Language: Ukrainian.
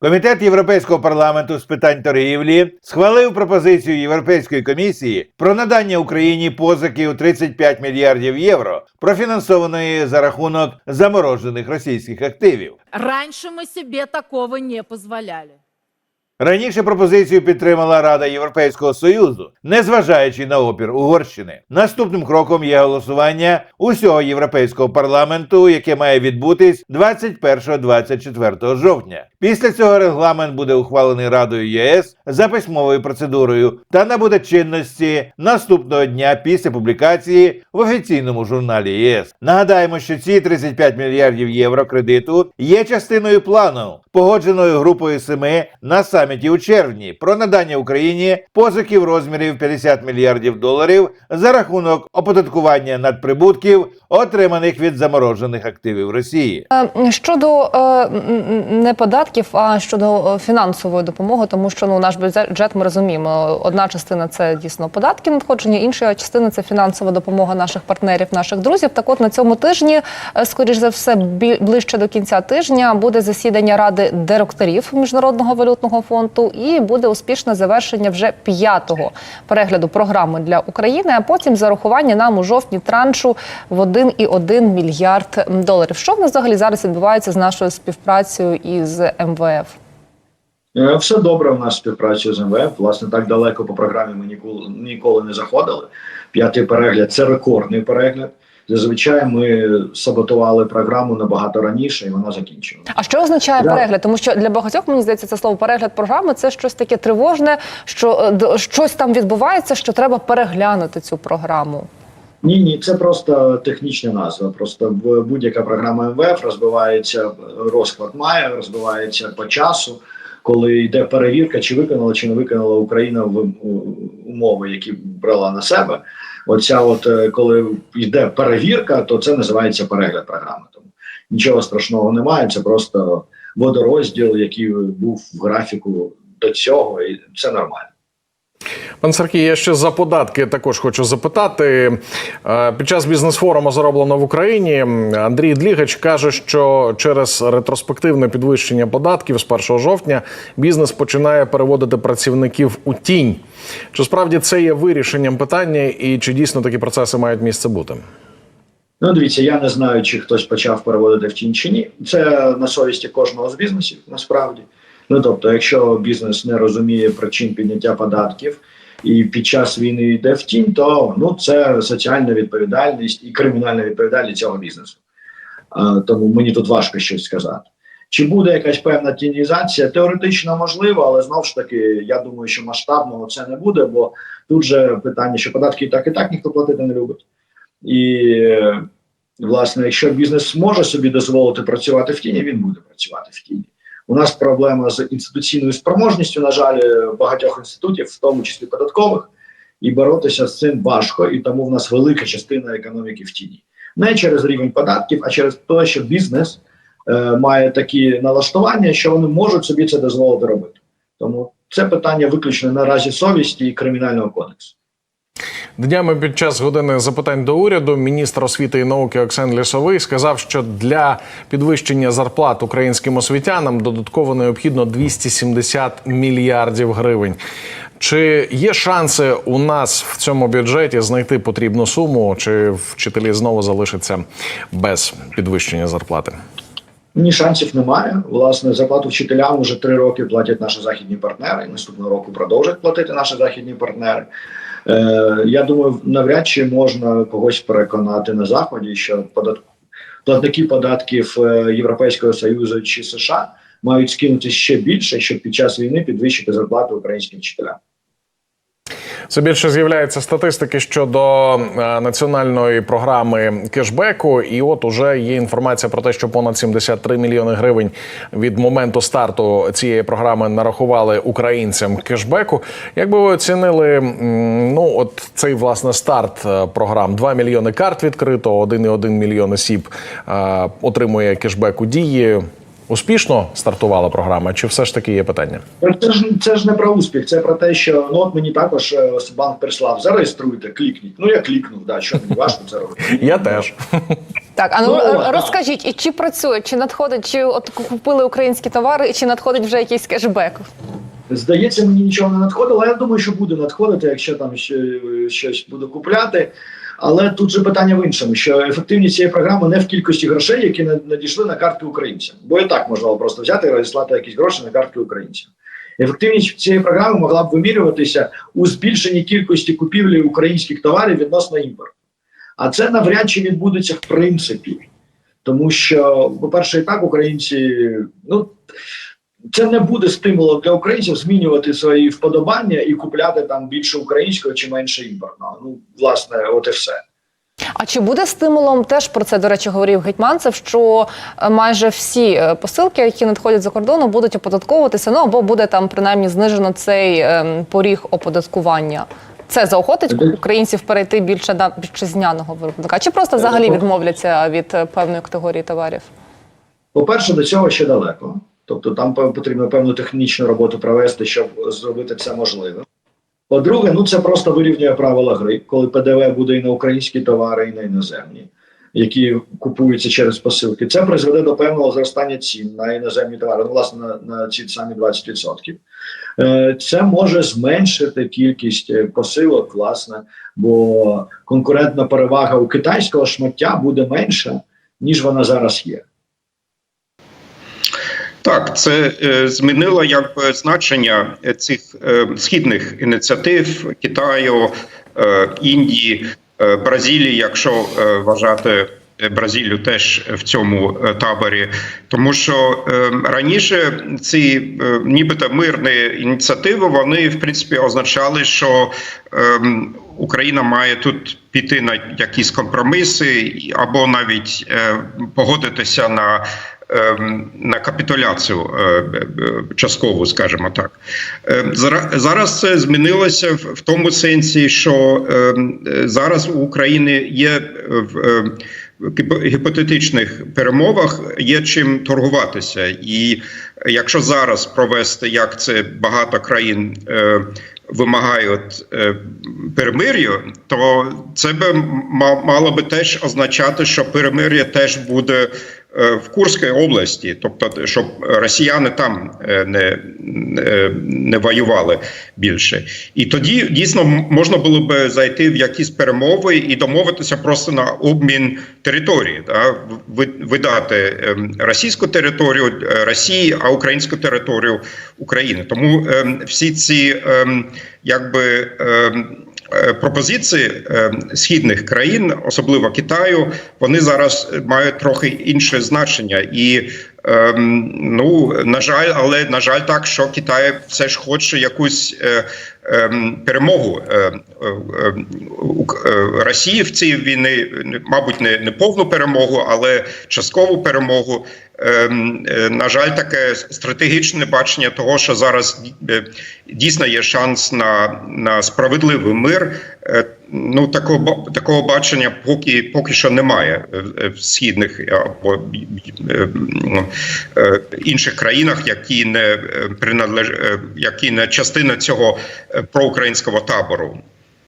Комітет Європейського парламенту з питань торгівлі схвалив пропозицію Європейської комісії про надання Україні позики у 35 мільярдів євро, профінансованої за рахунок заморожених російських активів. Раніше ми собі такого не позволяли. Раніше пропозицію підтримала Рада Європейського Союзу, незважаючи на опір Угорщини. Наступним кроком є голосування усього європейського парламенту, яке має відбутись 21-24 жовтня. Після цього регламент буде ухвалений Радою ЄС за письмовою процедурою та набуде чинності наступного дня після публікації в офіційному журналі ЄС. Нагадаємо, що ці 35 мільярдів євро кредиту є частиною плану, погодженою групою семи на саміті у червні про надання Україні позики в розмірі 50 мільярдів доларів за рахунок оподаткування надприбутків, отриманих від заморожених активів Росії. Е, Щодо е, не податків, а щодо е, фінансової допомоги, тому що ну наш бюджет ми розуміємо. Одна частина це дійсно податки надходження, інша частина це фінансова допомога наших партнерів, наших друзів. Так, от на цьому тижні, скоріш за все, ближче до кінця тижня буде засідання ради директорів міжнародного валютного фонду, і буде успішне завершення вже п'ятого перегляду програми для України. А потім зарахування нам у жовтні траншу в 1,1 мільярд доларів. Що в нас взагалі зараз відбувається з нашою співпрацею із МВФ? Е, Все добре в нас співпраця з МВФ. Власне, так далеко по програмі ми ніколи ніколи не заходили. П'ятий перегляд це рекордний перегляд. Зазвичай ми саботували програму набагато раніше, і вона закінчилася. А що означає Да. перегляд? Тому що для багатьох мені здається, це слово перегляд програми це щось таке тривожне, що е, щось там відбувається, що треба переглянути цю програму. Ні, ні, це просто технічна назва. Просто будь-яка програма МВФ розбивається розклад має, розбивається по часу, коли йде перевірка, чи виконала, чи не виконала Україна в умови, які брала на себе. Оця, от е, коли йде перевірка, то це називається перегляд програми. Тому нічого страшного немає. Це просто водорозділ, який був в графіку до цього, і це нормально. Пан Сергій, я ще за податки також хочу запитати. Е, Під час бізнес-форуму зароблено в Україні. Андрій Длігач каже, що через ретроспективне підвищення податків з 1 жовтня бізнес починає переводити працівників у тінь. Чи справді це є вирішенням питання, і чи дійсно такі процеси мають місце бути? Ну, дивіться, я не знаю, чи хтось почав переводити в тінь чи ні. Це на совісті кожного з бізнесів, насправді. Ну тобто, якщо бізнес не розуміє причин підняття податків і під час війни йде в тінь, то ну це соціальна відповідальність і кримінальна відповідальність цього бізнесу. А, тому мені тут важко щось сказати. Чи буде якась певна тінізація? Теоретично можливо, але знову ж таки, я думаю, що масштабного це не буде, бо тут же питання, що податки і так і так ніхто платити не любить. І власне, якщо бізнес може собі дозволити працювати в тіні, він буде працювати в тіні. У нас проблема з інституційною спроможністю, на жаль, багатьох інститутів, в тому числі податкових, і боротися з цим важко, і тому в нас велика частина економіки в тіні. Не через рівень податків, а через те, що бізнес е, має такі налаштування, що вони можуть собі це дозволити робити. Тому це питання виключно наразі совісті і кримінального кодексу. Днями під час години запитань до уряду міністр освіти і науки Оксен Лісовий сказав, що для підвищення зарплат українським освітянам додатково необхідно 270 мільярдів гривень. Чи є шанси у нас в цьому бюджеті знайти потрібну суму, чи вчителі знову залишаться без підвищення зарплати? Ні, шансів немає. Власне, зарплату вчителям вже три роки платять наші західні партнери. Наступного року продовжать платити наші західні партнери. Е, я думаю, навряд чи можна когось переконати на заході, що подат... платники податків е, Європейського союзу чи США мають скинути ще більше, щоб під час війни підвищити зарплату українським вчителям. Все більше з'являється статистики щодо е, національної програми кешбеку. І от уже є інформація про те, що понад 73 мільйони гривень від моменту старту цієї програми нарахували українцям кешбеку. Як би ви оцінили ну от цей власне старт е, програм? 2 мільйони карт відкрито, 1,1 мільйон осіб е, отримує кешбек у дії. Успішно стартувала програма, чи все ж таки є питання? Це ж це ж не про успіх, це про те, що ну от мені також е, ось банк прислав. Зареєструйте, клікніть. Ну я клікнув, да, що мені важко це робити. Я теж. Так, а ну, Ну, е, розкажіть, і чи працює, чи надходить, чи от купили українські товари, і чи надходить вже якийсь кешбек? Здається, мені нічого не надходило. Я думаю, що буде надходити, якщо там ще е, щось буду купляти. Але тут же питання в іншому: що ефективність цієї програми не в кількості грошей, які на- надійшли на картки українцям. Бо і так можна було просто взяти і розіслати якісь гроші на картки українцям. Ефективність цієї програми могла б вимірюватися у збільшенні кількості купівлі українських товарів відносно імпорту. А це навряд чи відбудеться в принципі. Тому що, по-перше, і так українці, ну це не буде стимулом для українців змінювати свої вподобання і купляти там більше українського чи менше імпортного. Ну, власне, от і все. А чи буде стимулом теж про це, до речі, говорив Гетьманцев, що е, майже всі е, посилки, які надходять за кордону, будуть оподатковуватися, ну або буде там принаймні знижено цей ем, поріг оподаткування. Це заохотить українців перейти більше на вітчизняного виробника, чи просто взагалі відмовляться від е, певної категорії товарів? По-перше, до цього ще далеко. Тобто там потрібно певну технічну роботу провести, щоб зробити це можливим. По-друге, ну це просто вирівнює правила гри, коли ПДВ буде і на українські товари, і на іноземні, які купуються через посилки. Це призведе до певного зростання цін на іноземні товари, ну, власне, на, на ці самі 20%. Е, Це може зменшити кількість е, посилок, власне, бо конкурентна перевага у китайського шмаття буде менша, ніж вона зараз є. Так, це е, змінило якби значення е, цих е, східних ініціатив Китаю, е, Індії, е, Бразилії, якщо е, вважати. е, Бразилію теж в цьому е, таборі, тому що е, раніше ці е, нібито мирні ініціативи вони в принципі означали, що е, Україна має тут піти на якісь компроміси або навіть е, погодитися на на капітуляцію е, е, часткову, скажімо так. Е, зара- Зараз це змінилося в тому сенсі, що ем, зараз у України є е, в гіпотетичних перемовах є чим торгуватися, і якщо зараз провести, як це багато країн. Вимагають перемир'я, то це ма- мало би теж означати, що перемир'я теж буде в Курській області, тобто, щоб росіяни там е, не, не, не воювали більше. І тоді дійсно можна було би зайти в якісь перемови і домовитися просто на обмін території, да? видати ем, російську територію е, Росії, а українську територію України. Тому ем, всі ці ем, якби. Е, Пропозиції е, східних країн, особливо Китаю, вони зараз мають трохи інше значення, і ем, ну на жаль, але на жаль, так що Китай все ж хоче якусь е, ем, перемогу е, е, Росії в цій війни, мабуть, не, не повну перемогу, але часткову перемогу. Ем, е, На жаль, таке стратегічне бачення того, що зараз е, дійсно є шанс на, на справедливий мир. Е, Ну такого такого бачення поки поки що немає в східних або ну, інших країнах, які не приналеж... е, які не частина цього проукраїнського табору.